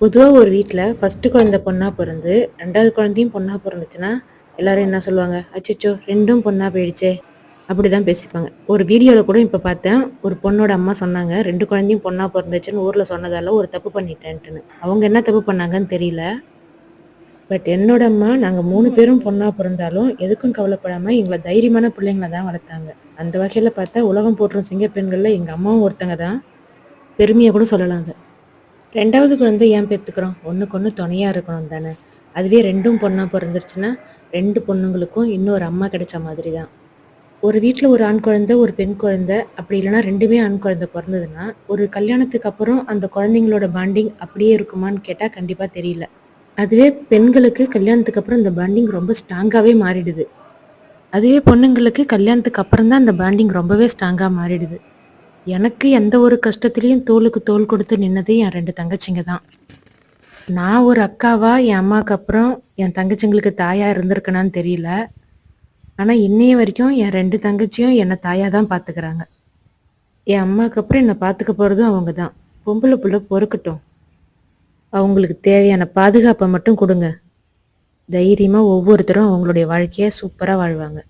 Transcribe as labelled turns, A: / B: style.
A: பொதுவாக ஒரு வீட்டில் ஃபஸ்ட்டு குழந்தை பொண்ணாக பிறந்து ரெண்டாவது குழந்தையும் பொண்ணாக பிறந்துச்சுன்னா எல்லாரும் என்ன சொல்லுவாங்க? அச்சோ ரெண்டும் பொண்ணாக போயிடுச்சே அப்படி தான் பேசிப்பாங்க. ஒரு வீடியோவில் கூட இப்போ பார்த்தேன் ஒரு பொண்ணோட அம்மா சொன்னாங்க ரெண்டு குழந்தையும் பொண்ணாக பிறந்துச்சுன்னு ஊரில் சொன்னதால ஒரு தப்பு பண்ணிட்டேன்ட்டுன்னு. அவங்க என்ன தப்பு பண்ணாங்கன்னு தெரியல. பட் என்னோட அம்மா நாங்கள் மூணு பேரும் பொண்ணாக பிறந்தாலும் எதுக்கும் கவலைப்படாமல் எங்களை தைரியமான பிள்ளைங்கள தான் வளர்த்தாங்க. அந்த வகையில் பார்த்தா உலகம் போற்றும் சிங்க பெண்களில் எங்கள் அம்மாவும் ஒருத்தங்க தான். பெருமையை கூட சொல்லலாங்க ரெண்டாவது குழந்தை ஏன் பெற்றுக்கிறோம் ஒன்றுக்கு ஒன்று துணையாக இருக்கணும் தானே. அதுவே ரெண்டும் பொண்ணாக பிறந்துருச்சுன்னா ரெண்டு பொண்ணுங்களுக்கும் இன்னொரு அம்மா கிடைச்ச மாதிரி தான் ஒரு வீட்டில் ஒரு ஆண் குழந்தை ஒரு பெண் குழந்தை அப்படி இல்லைன்னா ரெண்டுமே ஆண் குழந்தை பிறந்ததுன்னா ஒரு கல்யாணத்துக்கு அப்புறம் அந்த குழந்தைங்களோட பாண்டிங் அப்படியே இருக்குமான்னு கேட்டால் கண்டிப்பாக தெரியல. அதுவே பெண்களுக்கு கல்யாணத்துக்கு அப்புறம் இந்த பாண்டிங் ரொம்ப ஸ்ட்ராங்காகவே மாறிடுது. அதுவே பொண்ணுங்களுக்கு கல்யாணத்துக்கு அப்புறம் தான் அந்த பாண்டிங் ரொம்பவே ஸ்ட்ராங்காக மாறிடுது. எனக்கு எந்த ஒரு கஷ்டத்துலேயும் தோளுக்கு தோல் கொடுத்து நின்னது என் ரெண்டு தங்கச்சிங்க தான். நான் ஒரு அக்காவா என் அம்மாவுக்கு அப்புறம் என் தங்கச்சிங்களுக்கு தாயாக இருந்திருக்கேனான்னு தெரியல. ஆனால் இன்னைய வரைக்கும் என் ரெண்டு தங்கச்சியும் என்னை தாயாக தான் பார்த்துக்கிறாங்க என் அம்மாவுக்கு அப்புறம் என்னை பார்த்துக்க போகிறதும் அவங்க தான். பொம்பளை புள்ள பொறுக்கட்டும். அவங்களுக்கு தேவையான பாதுகாப்பை மட்டும் கொடுங்க. தைரியமாக ஒவ்வொருத்தரும் அவங்களுடைய வாழ்க்கையை சூப்பராக வாழ்வாங்க.